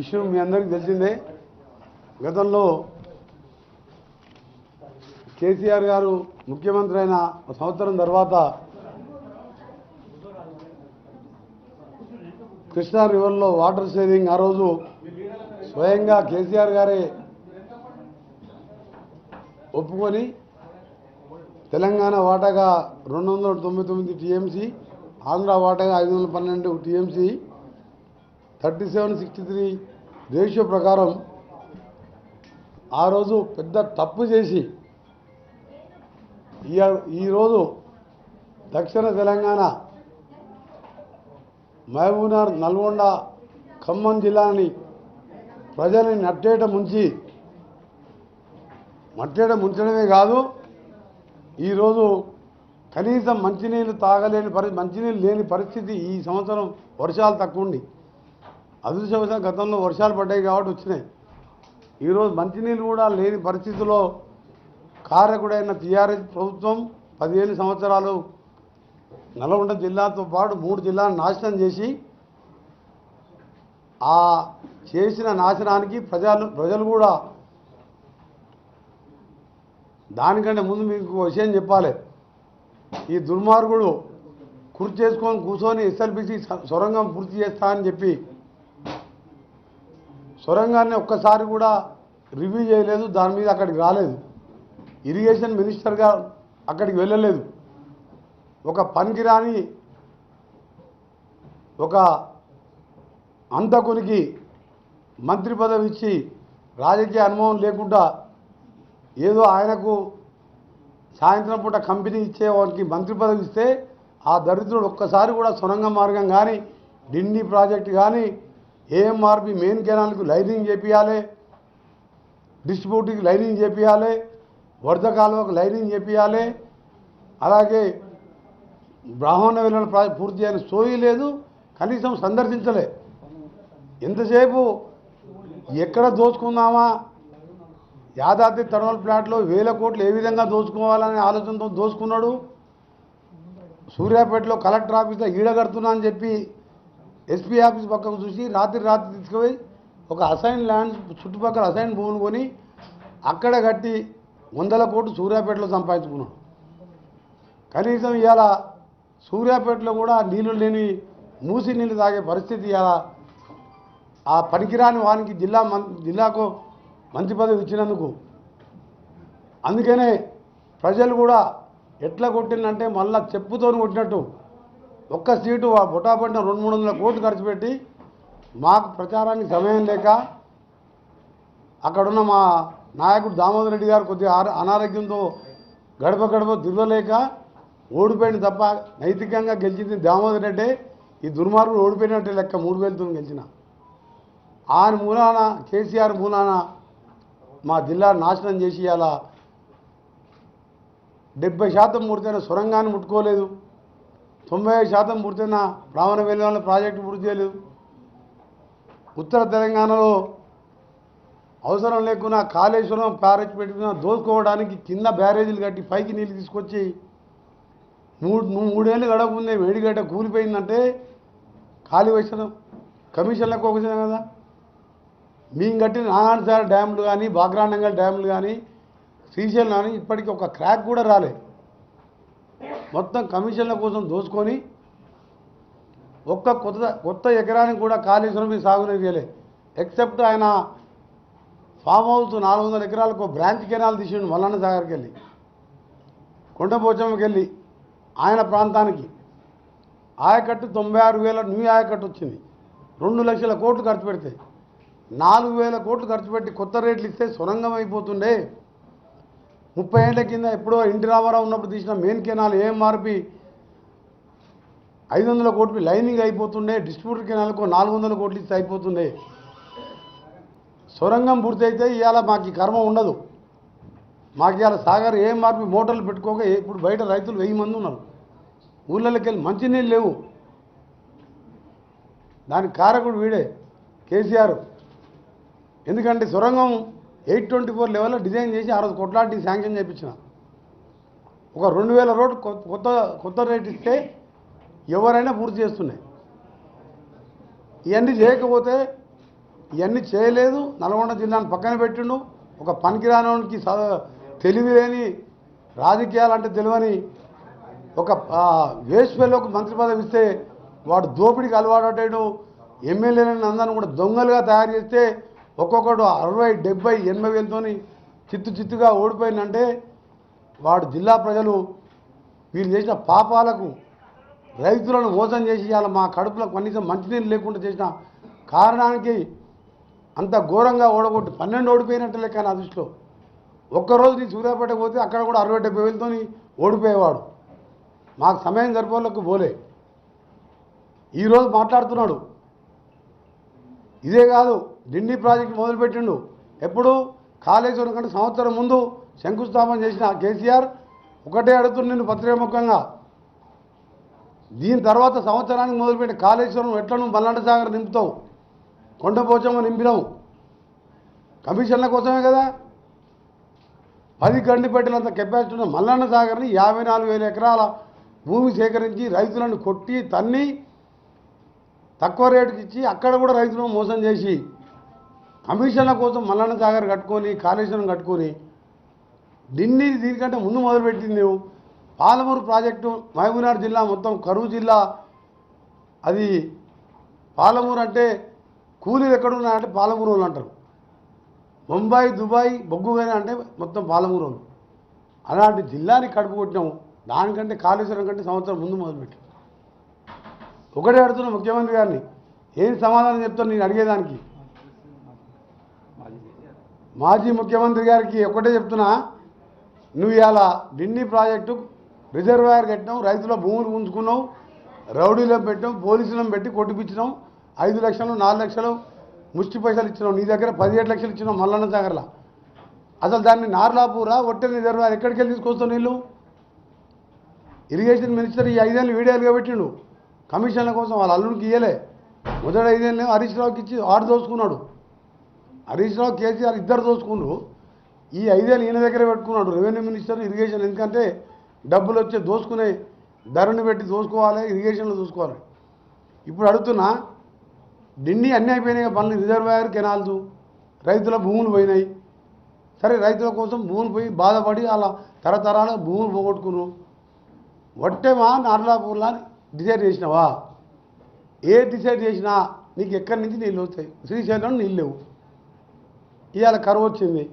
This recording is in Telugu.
ఇష్యూ మీ అందరికీ తెలిసిందే గతంలో కేసీఆర్ గారు ముఖ్యమంత్రి అయిన ఒక సంవత్సరం తర్వాత కృష్ణా రివర్లో వాటర్ షేరింగ్ ఆ రోజు స్వయంగా కేసీఆర్ గారే ఒప్పుకొని తెలంగాణ వాటాగా రెండు వందల తొంభై తొమ్మిది టీఎంసీ ఆంధ్ర వాటాగా ఐదు వందల పన్నెండు TMC thirty seven sixty three ratio ప్రకారం ఆ రోజు పెద్ద తప్పు చేసి ఈ- ఈరోజు దక్షిణ తెలంగాణ మహబూబ్నగర్ నల్గొండ ఖమ్మం జిల్లాని ప్రజల్ని నట్టేట ముంచి మట్టేట ముంచడమే కాదు ఈరోజు కనీసం మంచినీళ్ళు తాగలేని పరి మంచినీళ్ళు లేని పరిస్థితి ఈ సంవత్సరం వర్షాలు తక్కువ ఉండి అదృష్టవశాల గతంలో వర్షాలు పడ్డాయి కాబట్టి వచ్చినాయి. ఈరోజు మంచినీళ్ళు కూడా లేని పరిస్థితిలో కారకుడైన టీఆర్ఎస్ ప్రభుత్వం పదిహేను సంవత్సరాలు నల్గొండ జిల్లాతో పాటు మూడు జిల్లాలను నాశనం చేసి ఆ చేసిన నాశనానికి ప్రజలు ప్రజలు కూడా దానికంటే ముందు మీకు విషయం చెప్పాలి. ఈ దుర్మార్గుడు కుర్చేసుకొని కూర్చొని ఎస్ఎల్బిసి సొరంగం పూర్తి చేస్తా అని చెప్పి సొరంగాన్ని ఒక్కసారి కూడా రివ్యూ చేయలేదు దాని మీద అక్కడికి రాలేదు. ఇరిగేషన్ మినిస్టర్గా అక్కడికి వెళ్ళలేదు. ఒక పనికిరాని ఒక అంతకునికి మంత్రి పదవి ఇచ్చి రాజకీయ అనుభవం లేకుండా ఏదో ఆయనకు సాయంత్రం పూట కంపెనీ ఇచ్చే వానికి మంత్రి పదవి ఇస్తే ఆ దరిద్రుడు ఒక్కసారి కూడా సొరంగ మార్గం కానీ డిండి ప్రాజెక్ట్ కానీ ఏఎంఆర్పి మెయిన్ కెనాల్కు లైనింగ్ చేపియాలి డిస్ట్రిబ్యూటర్కి లైనింగ్ చేపియాలి వరద కాలువకు లైనింగ్ చేపియాలి అలాగే బ్రాహ్మణ వెళ్ళిన పూర్తి చేయని సోయి లేదు కనీసం సందర్శించలే. ఎంతసేపు ఎక్కడ దోచుకుందామా? యాదాద్రి థర్మల్ ప్లాంట్లో వేల కోట్లు ఏ విధంగా దోచుకోవాలనే ఆలోచనతో దోచుకున్నాడు. సూర్యాపేటలో కలెక్టర్ ఆఫీస్లో ఈడగడుతున్నా అని చెప్పి ఎస్పీ ఆఫీస్ పక్కకు చూసి రాత్రి రాత్రి తీసుకుపోయి ఒక అసైన్ ల్యాండ్ చుట్టుపక్కల అసైన్ భూమిని కొని అక్కడ కట్టి వందల కోట్లు సూర్యాపేటలో సంపాదించుకున్నాడు. కనీసం ఇవాళ సూర్యాపేటలో కూడా నీళ్ళు లేని మూసి నీళ్ళు తాగే పరిస్థితి ఇవాళ ఆ పనికిరాని వానికి జిల్లా మం జిల్లాకు మంచి పదవి ఇచ్చినందుకు. అందుకనే ప్రజలు కూడా ఎట్లా కొట్టిందంటే మళ్ళా చెప్పుతోని కొట్టినట్టు. ఒక్క సీటు ఆ బుటాపట్టిన రెండు మూడు వందల కోట్లు ఖర్చు పెట్టి మాకు ప్రచారానికి సమయం లేక అక్కడున్న మా నాయకుడు దామోదర్ రెడ్డి గారు కొద్దిగా అనారోగ్యంతో గడప గడప తిరగలేక ఓడిపోయింది తప్ప నైతికంగా గెలిచింది దామోదర్ రెడ్డి. ఈ దుర్మార్గుడు ఓడిపోయినట్టే లెక్క మూడు వేలతో గెలిచిన. ఆయన మూలాన కేసీఆర్ మూలాన మా జిల్లా నాశనం చేసి అలా డెబ్బై శాతం పూర్తయిన సొరంగాన్ని ముట్టుకోలేదు. తొంభై ఐదు శాతం పూర్తయిన బ్రాహ్మణ వెల్లువల ప్రాజెక్టు పూర్తి చేయలేదు. ఉత్తర తెలంగాణలో అవసరం లేకుండా కాళేశ్వరం బ్యారేజ్ పెట్టుకున్న దోసుకోవడానికి కింద బ్యారేజీలు కట్టి పైకి నీళ్ళు తీసుకొచ్చి మూడు మూడేళ్ళు గడవకుందే వేడిగడ్డ కూలిపోయిందంటే ఖాళీ వచ్చిన కమిషన్లకు ఒక కదా. మేము కట్టిన నారాయణసార డ్యాములు కానీ బాగ్రానంగల్ డ్యాములు కానీ శ్రీశైలం కానీ ఇప్పటికీ ఒక క్రాక్ కూడా రాలేదు. మొత్తం కమిషన్ల కోసం దోచుకొని ఒక్క కొత్త కొత్త ఎకరానికి కూడా కాళేశ్వరం మీద సాగునీరు ఎక్సెప్ట్ ఆయన ఫామ్ హౌస్ నాలుగు వందల ఎకరాలకు బ్రాంచ్ కెనాల్ తీసిండు మల్లన్న సాగర్కి వెళ్ళి కొండపోచమ్మకి వెళ్ళి ఆయన ప్రాంతానికి. ఆయకట్టు తొంభై ఆరు వేల న్యూ ఆయకట్టు వచ్చింది. రెండు లక్షల కోట్లు ఖర్చు పెడితే నాలుగు వేల కోట్లు ఖర్చు పెట్టి కొత్త రేట్లు ఇస్తే సొరంగం అయిపోతుండే. ముప్పై ఏళ్ళ కింద ఎప్పుడో ఇంటి రామారావు ఉన్నప్పుడు తీసిన మెయిన్ కెనాల్ ఏఎంఆర్పి ఐదు వందల కోట్లు లైనింగ్ అయిపోతుండే డిస్ట్రిబ్యూటర్ కెనాల్కు నాలుగు వందల కోట్లు ఇస్తే అయిపోతుండే. సొరంగం పూర్తయితే ఇవాళ మాకు ఈ కర్మ ఉండదు. మాకు ఇవాళ సాగర్ ఏఎంఆర్పి మోటార్లు పెట్టుకోక ఇప్పుడు బయట రైతులు వెయ్యి మంది ఉన్నారు. ఊళ్ళకి వెళ్ళి మంచినీళ్ళు లేవు. దానికి కారకుడు వీడే కేసీఆర్. ఎందుకంటే సొరంగం ఎయిట్ ట్వంటీ ఫోర్ లెవెల్లో డిజైన్ చేసి ఆ రోజు కొట్లాంటి శాంక్షన్ చేయించిన ఒక రెండు వేల రోడ్డు కొత్త కొత్త రేట్ ఇస్తే ఎవరైనా పూర్తి చేస్తున్నాయి. ఇవన్నీ చేయకపోతే ఇవన్నీ చేయలేదు. నల్గొండ జిల్లాను పక్కన పెట్టిండు. ఒక పనికిరానోనికి స- తెలివి లేని రాజకీయాలంటే తెలియని ఒక వేస్ట్ మంత్రి పదవి ఇస్తే వాడు దోపిడీకి అలవాటు ఎమ్మెల్యేలను అందరిని కూడా దొంగలుగా తయారు చేస్తే ఒక్కొక్కడు అరవై డెబ్బై ఎనభై వేలతోని చిత్తు చిత్తుగా ఓడిపోయిందంటే వాడు జిల్లా ప్రజలు వీళ్ళు చేసిన పాపాలకు రైతులను మోసం చేసి ఇవాళ మా కడుపులో కనీసం మంచినీళ్ళు లేకుండా చేసిన కారణానికి అంత ఘోరంగా ఓడగొట్టి పన్నెండు ఓడిపోయినట్టు లెక్క నా దృష్టిలో. ఒక్కరోజు నీ సూర్యాపేట పోతే అక్కడ కూడా అరవై డెబ్బై వేలతో ఓడిపోయేవాడు. మాకు సమయం సరిపోలకు పోలే. ఈరోజు మాట్లాడుతున్నాడు. ఇదే కాదు డిండి ప్రాజెక్ట్ మొదలుపెట్టిండు. ఎప్పుడు? కాళేశ్వరం కంటే సంవత్సరం ముందు శంకుస్థాపన చేసిన కేసీఆర్ ఒకటే అడుగుతున్న నిన్ను పత్రికాముఖంగా. దీని తర్వాత సంవత్సరానికి మొదలుపెట్టి కాళేశ్వరం ఎట్లను నువ్వు మల్లాండ సాగర్ నింపుతావు కొండపోచమ్మ నింపినాం. కమిషన్ల కోసమే కదా? పది గండి పెట్టినంత కెపాసిటీ ఉన్న మల్లన్న సాగర్ని యాభై నాలుగు వేల ఎకరాల భూమి సేకరించి రైతులను కొట్టి తన్ని తక్కువ రేటుకి ఇచ్చి అక్కడ కూడా రైతులను మోసం చేసి కమిషన్ల కోసం మల్లన్న సాగర్ కట్టుకొని కాళేశ్వరం కట్టుకొని ఢిల్లీ దీనికంటే ముందు మొదలుపెట్టింది నువ్వు పాలమూరు ప్రాజెక్టు మహబూబ్నగర్ జిల్లా మొత్తం కరువు జిల్లా. అది పాలమూరు అంటే కూలీలు ఎక్కడున్నాయంటే పాలమూరు వాళ్ళు అంటారు. ముంబై దుబాయ్ బొగ్గుగానే అంటే మొత్తం పాలమూరు వాళ్ళు. అలాంటి జిల్లాని కడుపు కొట్టినాము. దానికంటే కాళేశ్వరం కంటే సంవత్సరం ముందు మొదలుపెట్టాం ఒకటే అడుగుతున్నా ముఖ్యమంత్రి గారిని. ఏం సమాధానం చెప్తాను నేను అడిగేదానికి? మాజీ ముఖ్యమంత్రి గారికి ఒకటే చెప్తున్నా నువ్వు ఇవాళ ఢిల్లీ ప్రాజెక్టు రిజర్వాయర్ కట్టినావు రైతుల భూములు ఉంచుకున్నావు రౌడీలను పెట్టావు పోలీసులను పెట్టి కొట్టిపించినావు ఐదు లక్షలు నాలుగు లక్షలు ముష్టి పైసలు ఇచ్చినావు నీ దగ్గర పదిహేడు లక్షలు ఇచ్చినావు మల్లన్న సాగర్లో. అసలు దాన్ని నార్లాపూరా ఒట్టె రిజర్వాయర్ ఎక్కడికి వెళ్ళి తీసుకొస్తావు నీళ్ళు? ఇరిగేషన్ మినిస్టర్ ఈ ఐదేళ్ళు వీడియోలుగా పెట్టిండు. కమిషన్ల కోసం వాళ్ళ అల్లుడికి ఇయ్యలే. మొదటి ఐదేళ్ళు హరీష్ రావుకి ఇచ్చి ఆడు దోచుకున్నాడు. హరీష్ రావు కేసీఆర్ ఇద్దరు దోచుకుండ్రు. ఈ ఐదేళ్ళు ఈయన దగ్గర పెట్టుకున్నాడు. రెవెన్యూ మినిస్టర్ ఇరిగేషన్ ఎందుకంటే డబ్బులు వచ్చే దోసుకునే ధరని పెట్టి దోసుకోవాలి ఇరిగేషన్లో చూసుకోవాలి ఇప్పుడు అడుగుతున్నా ఢిల్లీ అన్నీ అయిపోయినాయి పనులు రిజర్వాయర్ కెనాల్స్ రైతుల భూములు పోయినాయి. సరే రైతుల కోసం భూములు పోయి బాధపడి అలా తరతరాల భూములు పోగొట్టుకున్నావు వట్టేమా నార్లాపూర్లా డిసైడ్ చేసినావా? ఏ డిసైడ్ చేసినా నీకు ఎక్కడి నుంచి నీళ్ళు వస్తాయి? శ్రీశైలం నీళ్ళు లేవు. ఇవాళ కరువు వచ్చింది.